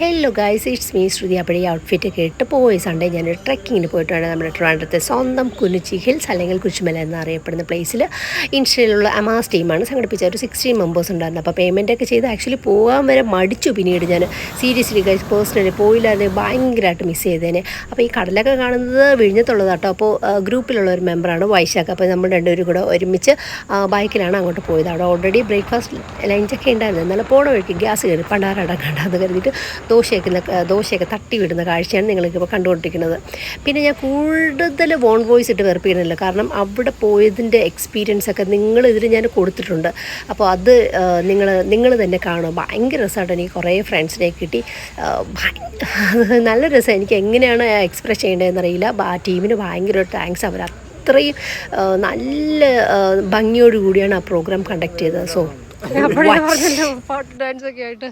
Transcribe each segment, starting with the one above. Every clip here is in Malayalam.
Hello guys it's me Shruti അപ്പോൾ ഈ ഔട്ട്ഫിറ്റ് ഒക്കെ ഇട്ട് പോയ. സൺഡേ ഞാനൊരു ട്രക്കിങ്ങിന് പോയിട്ടാണ് നമ്മുടെ ട്രിവാൻഡ്രത്തെ സ്വന്തം കുനിച്ചി ഹിൽസ് അല്ലെങ്കിൽ കുരിശുമല എന്നറിയപ്പെടുന്ന പ്ലേസിൽ ഇൻസ്റ്റയിലുള്ള അമാസ് ടീമാണ് സംഘടിപ്പിച്ച ഒരു സിക്സ്റ്റീൻ മെമ്പേഴ്സ് ഉണ്ടായിരുന്നു അപ്പോൾ പേയ്മെന്റ് ഒക്കെ ചെയ്ത് ആക്ച്വലി പോകാൻ വരെ മടിച്ചു. പിന്നീട് ഞാൻ സീരിയസ്ലി ഗൈസ് പേഴ്സണലി പോയില്ലാതെ ഭയങ്കരമായിട്ട് മിസ് ചെയ്തേനെ. അപ്പോൾ ഈ കടലൊക്കെ കാണുന്നത് വിഴിഞ്ഞത്തുള്ളത് കേട്ടോ അപ്പോൾ ഗ്രൂപ്പിലുള്ള ഒരു മെമ്പറാണ് വൈശാഖ്. അപ്പോൾ നമ്മൾ രണ്ടുപേരും കൂടെ ഒരുമിച്ച് ബൈക്കിലാണ് അങ്ങോട്ട് പോയത്. അവിടെ ഓൾറെഡി ബ്രേക്ക്ഫാസ്റ്റ് ലഞ്ചൊക്കെ ഉണ്ടായിരുന്നു. എന്നാലും പോണ വഴിക്ക് ഗ്യാസ് കയറി. പണ്ടാരടക്കണ്ടെന്ന് കരുതിയിട്ട് ദോശയൊക്കെ ദോശയൊക്കെ തട്ടി വിടുന്ന കാഴ്ചയാണ് നിങ്ങൾക്കിപ്പോൾ കണ്ടുകൊണ്ടിരിക്കുന്നത്. പിന്നെ ഞാൻ കൂടുതൽ വോൺ വോയിസ് ഇട്ട് വെറുപ്പിക്കുന്നില്ല. കാരണം അവിടെ പോയതിന്റെ എക്സ്പീരിയൻസ് ഒക്കെ നിങ്ങൾ ഇതിൽ ഞാൻ കൊടുത്തിട്ടുണ്ട്. അപ്പോൾ അത് നിങ്ങൾ നിങ്ങൾ തന്നെ കാണും. ഭയങ്കര രസമായിട്ട് എനിക്ക് കുറേ ഫ്രണ്ട്സിനെ കിട്ടി. നല്ല രസം. എനിക്ക് എങ്ങനെയാണ് എക്സ്പ്രസ് ചെയ്യേണ്ടതെന്ന് അറിയില്ല. ആ ടീമിന് ഭയങ്കര താങ്ക്സ് അവർ അത്രയും നല്ല ഭംഗിയോടുകൂടിയാണ് കൂടിയാണ് ആ പ്രോഗ്രാം കണ്ടക്ട് ചെയ്തത്. സോ പാട്ട് ഡാൻസ് ഒക്കെ ആയിട്ട്.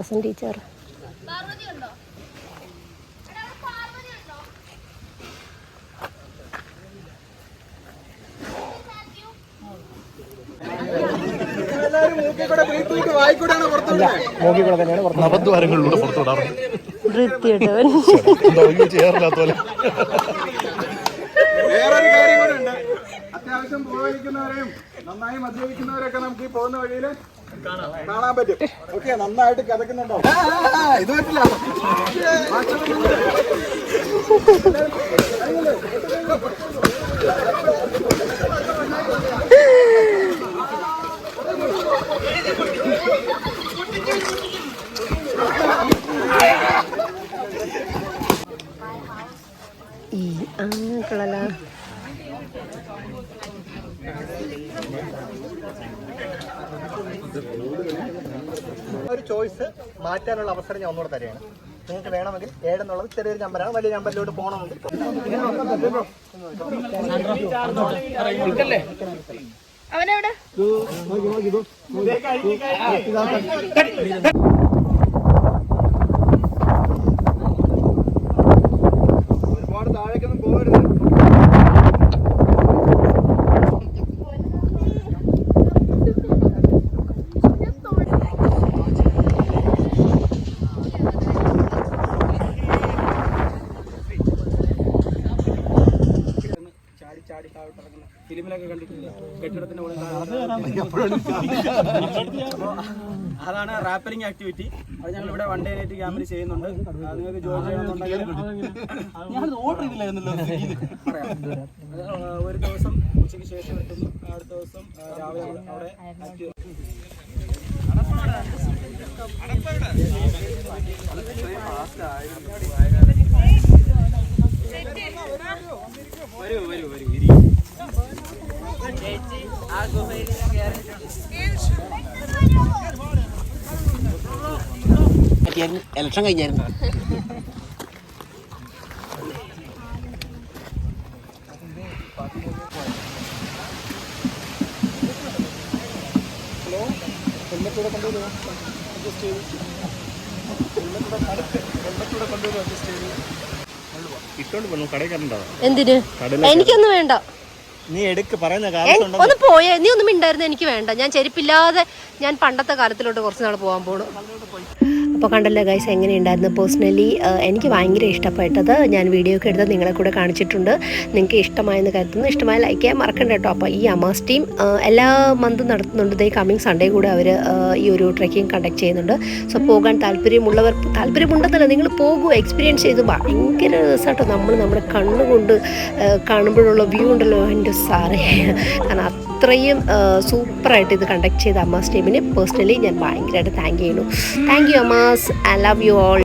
പ്രസന്റ് ടീച്ചർ നവദ്വാരങ്ങളിലൂടെ പോലെ? വേറൊരു കാര്യം കൂടെ ഉണ്ട്. അത്യാവശ്യം പുകവലിക്കുന്നവരെയും നന്നായി മദ്യപിക്കുന്നവരൊക്കെ നമുക്ക് ഈ പോകുന്ന വഴിയിൽ കാണാൻ പറ്റും. ഓക്കെ നന്നായിട്ട് കിതക്കുന്നുണ്ടോ? ഇത് പറ്റില്ല ഈ അങ്ങനെയുള്ള ഒരു ചോയ്സ് മാറ്റാനുള്ള അവസരം ഞാൻ ഒന്നുകൂടെ തരികയാണ്. നിങ്ങൾക്ക് വേണമെങ്കിൽ ഏഴെന്നുള്ളത് ചെറിയൊരു നമ്പറാണ്. വലിയ നമ്പറിലോട്ട് പോകണമെങ്കിൽ ഒരുപാട് ഫിലിമിലൊക്കെ കണ്ടിട്ടില്ലേ കെട്ടിടത്തിന്റെ അതാണ് റാപ്പറിംഗ് ആക്ടിവിറ്റി. അത് ഞങ്ങൾ ഇവിടെ വൺ ഡേ നൈറ്റ് ക്യാമ്പിൽ ചെയ്യുന്നുണ്ട്. അത് നിങ്ങൾക്ക് ജോയിൻ ചെയ്യണമെന്നുണ്ടെങ്കിൽ പറയാം. അത് ഒരു ദിവസം ഉച്ചയ്ക്ക് ശേഷം എത്തുന്നു. അടുത്ത ദിവസം രാവിലെ അവിടെ അവിടെ ആക്റ്റീവ് വരൂ വരൂ വരൂ ഇരി ഇലക്ഷൻ കഴിഞ്ഞായിരുന്നു. കൂടെ പോകണം അഡ്ജസ്റ്റ് കയറണ്ടാവും എന്തിന്? എനിക്കൊന്നും വേണ്ട. നീ എടുക്ക് പറയുന്ന എൻ- കാലത്തുണ്ടോ ഒന്ന് പോയേ നീ ഒന്നും ഉണ്ടായിരുന്നു എനിക്ക് വേണ്ട. ഞാൻ ചെരുപ്പില്ലാതെ ഞാൻ പണ്ടത്തെ കാലത്തിലോട്ട് കുറച്ച് നാൾ പോകാൻ പോണു. അപ്പോൾ കണ്ടല്ലോ ഗൈസ് എങ്ങനെയുണ്ടായിരുന്നു പേഴ്സണലി എനിക്ക് ഭയങ്കര ഇഷ്ടപ്പെട്ടത് ഞാൻ വീഡിയോ ഒക്കെ എടുത്ത് നിങ്ങളെ കൂടെ കാണിച്ചിട്ടുണ്ട്. നിങ്ങൾക്ക് ഇഷ്ടമായെന്ന് കരുതുന്നു. ഇഷ്ടമായ ലൈക്ക് ചെയ്യാൻ മറക്കണ്ട കേട്ടോ. അപ്പോൾ ഈ അമാസ് ടീം എല്ലാ മന്തും നടത്തുന്നുണ്ട്. ദേ കമ്മിങ് സൺഡേ കൂടെ അവർ ഈ ഒരു ട്രെക്കിംഗ് കണ്ടക്ട് ചെയ്യുന്നുണ്ട്. സോ പോകാൻ താല്പര്യമുള്ളവർ താല്പര്യമുണ്ടെന്നല്ല നിങ്ങൾ പോകൂ എക്സ്പീരിയൻസ് ചെയ്ത്. ഭയങ്കര രസമാട്ടോ നമ്മൾ നമ്മുടെ കണ്ണുകൊണ്ട് കാണുമ്പോഴുള്ള വ്യൂ ഉണ്ടല്ലോ എന്റെ സാറേ. കാരണം അത്രയും സൂപ്പറായിട്ട് ഇത് കണ്ടക്ട് ചെയ്ത അമ്മാസ് ടീമിന് പേഴ്സണലി ഞാൻ ഭയങ്കരമായിട്ട് താങ്ക് ചെയ്യുന്നു. Thank you Amma's. I love you all